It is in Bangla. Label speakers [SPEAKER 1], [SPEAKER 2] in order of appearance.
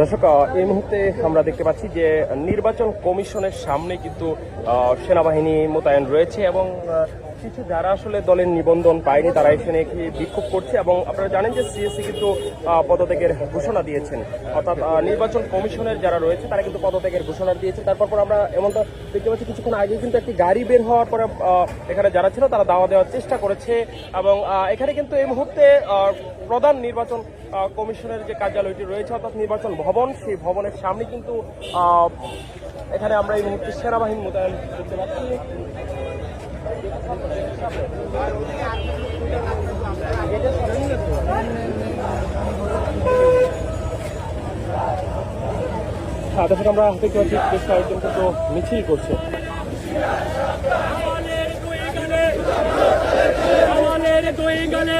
[SPEAKER 1] দর্শক আহ, এই মুহূর্তে আমরা দেখতে পাচ্ছি যে নির্বাচন কমিশনের সামনে কিন্তু সেনাবাহিনী মোতায়েন রয়েছে এবং কিছু যারা আসলে দলের নিবন্ধন পায়নি, তারা এখানে বিক্ষোভ করছে এবং আপনারা জানেন যে সিএসসি কিন্তু পদত্যাগের ঘোষণা দিয়েছেন। অর্থাৎ নির্বাচন কমিশনের যারা রয়েছে, তারা কিন্তু পদত্যাগের ঘোষণা দিয়েছে। তারপর পর আমরা এমনটা দেখতে পাচ্ছি, কিছুক্ষণ আগে কিন্তু একটি গাড়ি বের হওয়ার পরে এখানে যারা ছিল, তারা দাওয়া দেওয়ার চেষ্টা করেছে এবং এখানে কিন্তু এই মুহূর্তে প্রধান নির্বাচন কমিশনের যে কার্যালয়টি রয়েছে, অর্থাৎ নির্বাচন ভবন, সেই ভবনের সামনে কিন্তু এখানে আমরা এই মুহূর্তে সেনাবাহিনী মোতায়েন পাচ্ছি হ্যাঁ দর্শক আমরা দেখতে পাচ্ছি বেশ কয়েকজন কিন্তু মিছিল করছে।
[SPEAKER 2] আমাদের দুই গানে।